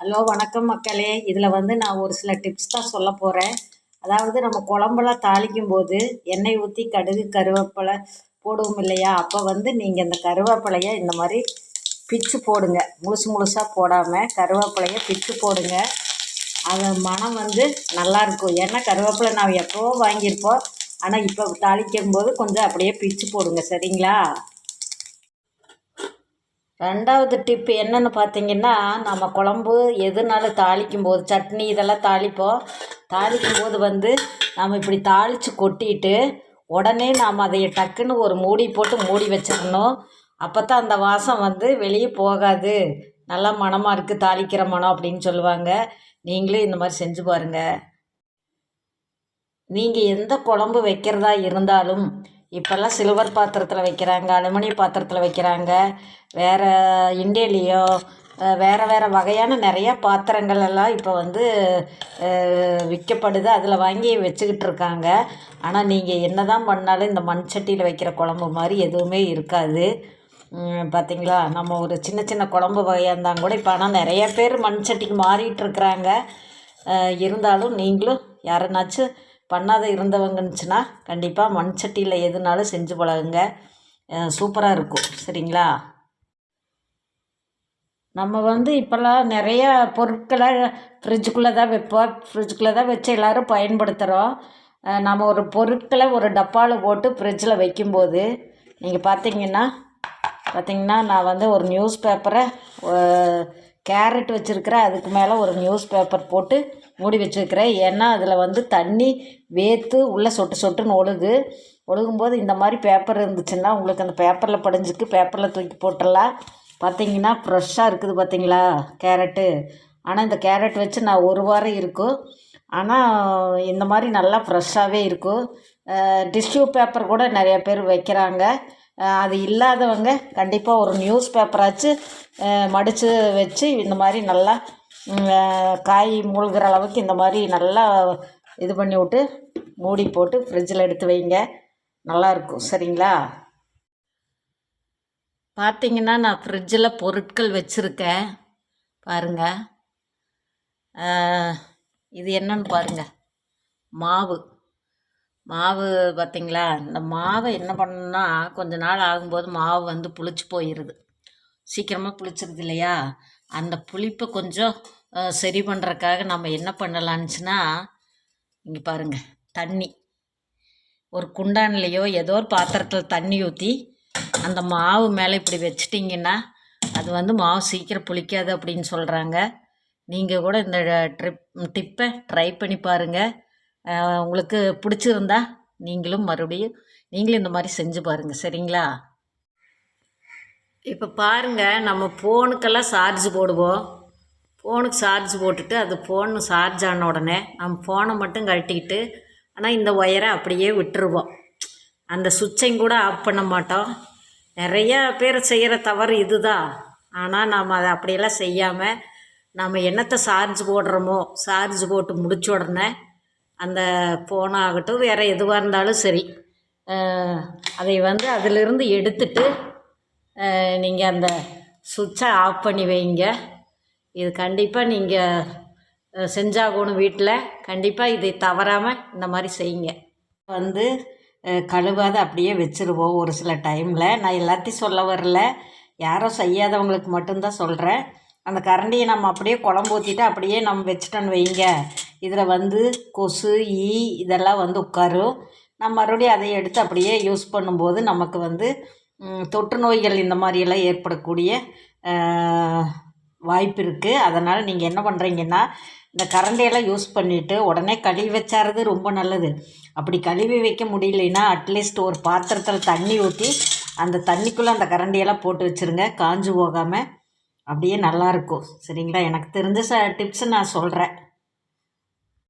Hello வணக்கம் மக்களே. இதில் வந்து நான் ஒரு சில டிப்ஸ் தான் சொல்ல போகிறேன் அதாவது நம்ம குழம்பெல்லாம் தாளிக்கும் போது எண்ணெய் ஊற்றி கடுகு கருவேப்பிலை போடுவோம் இல்லையா? அப்போ வந்து நீங்கள் இந்த கருவேப்பிலையை இந்த மாதிரி பிச்சு போடுங்க. முழுசு முழுசாக போடாமல் கருவேப்பிலையை பிச்சு போடுங்க. அது மனம் வந்து நல்லாயிருக்கும் ஏன்னா கருவேப்பிலை நான் எப்போவோ வாங்கியிருப்போம். ஆனால் இப்போ தாளிக்கும் போது கொஞ்சம் அப்படியே பிச்சு போடுங்க. சரிங்களா? ரெண்டாவது டிப்பு என்னென்னு பார்த்தீங்கன்னா நம்ம குழம்பு எதுனாலும் தாளிக்கும் போது சட்னி இதெல்லாம் தாளிப்போம். தாளிக்கும் போது வந்து நம்ம இப்படி தாளித்து கொட்டிட்டு உடனே நாம் அதை டக்குன்னு ஒரு மூடி போட்டு மூடி வச்சிடணும். அப்போ தான் அந்த வாசம் வந்து வெளியே போகாது. நல்லா மனமாக இருக்குது தாளிக்கிற மனம் அப்படின்னு சொல்லுவாங்க. நீங்களும் இந்த மாதிரி செஞ்சு பாருங்கள் நீங்கள் எந்த குழம்பு வைக்கிறதா இருந்தாலும் இப்போல்லாம் சில்வர் பாத்திரத்தில் வைக்கிறாங்க அலுமினிய பாத்திரத்தில் வைக்கிறாங்க. வேறு இண்டேலியோ வேறு வேறு வகையான நிறையா பாத்திரங்கள் எல்லாம் இப்போ வந்து விற்கப்படுது. அதில் வாங்கி வச்சுக்கிட்டு இருக்காங்க. ஆனால் நீங்கள் என்ன தான் பண்ணாலும் இந்த மண் சட்டியில் வைக்கிற குழம்பு மாதிரி எதுவுமே இருக்காது. பார்த்தீங்களா நம்ம ஒரு சின்ன சின்ன குழம்பு வகையாக இருந்தால் கூட இப்போ ஆனால் நிறைய பேர் மண் சட்டிக்கு மாறிட்டுருக்குறாங்க இருந்தாலும் நீங்களும் யாருனாச்சும் பண்ணாத இருந்தவங்கன்னுச்சுன்னா கண்டிப்பாக மண் சட்டியில் எதுனாலும் செஞ்சு பழகுங்க. சூப்பராக இருக்கும். சரிங்களா? நம்ம வந்து இப்போல்லாம் நிறையா பொருட்களை ஃப்ரிட்ஜுக்குள்ளே தான் வைப்போம். ஃப்ரிட்ஜுக்குள்ளே தான் வச்சு எல்லோரும் பயன்படுத்துகிறோம் நம்ம ஒரு பொருட்களை ஒரு டப்பாவில் போட்டு ஃப்ரிட்ஜில் வைக்கும்போது நீங்கள் பார்த்தீங்கன்னா பார்த்தீங்கன்னா நான் வந்து ஒரு நியூஸ் பேப்பரை கேரட் வச்சுருக்கிறேன் அதுக்கு மேலே ஒரு நியூஸ் பேப்பர் போட்டு மூடி வச்சுருக்கிறேன். ஏன்னா அதில் வந்து தண்ணி வேர்த்து உள்ளே சொட்டு சொட்டுன்னு ஒழுகு. ஒழுகும்போது இந்த மாதிரி பேப்பர் இருந்துச்சுன்னா உங்களுக்கு அந்த பேப்பரில் படிஞ்சுக்கு பேப்பரில் தூக்கி போட்டுடலாம். பார்த்தீங்கன்னா ஃப்ரெஷ்ஷாக இருக்குது பார்த்தீங்களா கேரட்டு. ஆனால் இந்த கேரட் வச்சு நான் ஒரு வாரம் இருக்கும். ஆனால் இந்த மாதிரி நல்லா ஃப்ரெஷ்ஷாகவே இருக்கும். டிஷ்யூ பேப்பர் கூட நிறைய பேர் வைக்கிறாங்க. அது இல்லாதவங்க கண்டிப்பாக ஒரு நியூஸ் பேப்பராச்சு மடித்து வச்சு இந்த மாதிரி நல்லா காய் மூழ்கிற அளவுக்கு இந்த மாதிரி நல்லா இது பண்ணி விட்டு மூடி போட்டு ஃப்ரிட்ஜில் எடுத்து வைங்க. நல்லாயிருக்கும். சரிங்களா? பார்த்தீங்கன்னா நான் ஃப்ரிட்ஜில் பொருட்கள் வச்சுருக்கேன். பாருங்கள் இது என்னன்னு பாருங்கள் மாவு. மாவு பார்த்திங்களா இந்த மாவை என்ன பண்ணணும்னா கொஞ்ச நாள் ஆகும்போது மாவு வந்து புளிச்சு போயிடுது சீக்கிரமாக புளிச்சிருது இல்லையா? அந்த புளிப்பை கொஞ்சம் சரி பண்ணுறக்காக நம்ம என்ன பண்ணலான்னுச்சுன்னா இங்கே பாருங்கள் தண்ணி. ஒரு குண்டான்லேயோ ஏதோ ஒரு பாத்திரத்தில் தண்ணி ஊற்றி அந்த மாவு மேலே இப்படி வச்சிட்டிங்கன்னா அது வந்து மாவு சீக்கிரம் புளிக்காது அப்படின்னு சொல்கிறாங்க நீங்கள் கூட இந்த ட்ரிப் டிப்பை ட்ரை பண்ணி பாருங்கள் உங்களுக்கு பிடிச்சிருந்தா நீங்களும் மறுபடியும் நீங்களும் இந்த மாதிரி செஞ்சு பாருங்கள் சரிங்களா? இப்போ பாருங்கள் நம்ம ஃபோனுக்கெல்லாம் சார்ஜ் போடுவோம். ஃபோனுக்கு சார்ஜ் போட்டுட்டு அது ஃபோன் சார்ஜ் ஆன உடனே நம்ம ஃபோனை மட்டும் கழட்டிக்கிட்டு ஆனால் இந்த ஒயரை அப்படியே விட்டுருவோம். அந்த சுவிட்சையும் கூட ஆஃப் பண்ண மாட்டோம். நிறையா பேர் செய்கிற தவறு இதுதான். ஆனால் நாம் அதை அப்படியெல்லாம் செய்யாமல் நம்ம என்னத்தை சார்ஜ் போடுறோமோ சார்ஜ் போட்டு முடிச்ச உடனே அந்த ஃபோனாகட்டும் வேறு எதுவாக இருந்தாலும் சரி. அதை வந்து அதிலிருந்து எடுத்துட்டு நீங்கள் அந்த சுவிட்சை ஆஃப் பண்ணி வைங்க. இது கண்டிப்பாக நீங்கள் செஞ்சாகணும் வீட்டில் கண்டிப்பாக இதை தவறாமல் இந்த மாதிரி செய்யுங்க. வந்து கழுவாத அப்படியே வச்சுருவோம் ஒரு சில டைமில். நான் எல்லாத்தையும் சொல்ல வரல. யாரும் செய்யாதவங்களுக்கு மட்டும்தான் சொல்கிறேன் அந்த கரண்டியை நம்ம அப்படியே குழம்பு ஊற்றிட்டு அப்படியே நம்ம வச்சுட்டோன்னு வைங்க. இதில் வந்து கொசு ஈ இதெல்லாம் வந்து உட்காரும். நம்ம மறுபடியும் அதை எடுத்து அப்படியே யூஸ் பண்ணும்போது நமக்கு வந்து தொற்று நோய்கள் இந்த மாதிரியெல்லாம் ஏற்படக்கூடிய வாய்ப்பு இருக்குது அதனால் நீங்கள் என்ன பண்ணுறீங்கன்னா இந்த கரண்டியெல்லாம் யூஸ் பண்ணிவிட்டு உடனே கழுவி வச்சாரது ரொம்ப நல்லது. அப்படி கழுவி வைக்க முடியலைன்னா அட்லீஸ்ட் ஒரு பாத்திரத்தில் தண்ணி ஊற்றி அந்த தண்ணிக்குள்ளே அந்த கரண்டியெல்லாம் போட்டு வச்சுருங்க. காஞ்சு போகாமல் அப்படியே நல்லாயிருக்கும் சரிங்களா? எனக்கு தெரிஞ்ச ச டிப்ஸு நான் சொல்கிறேன்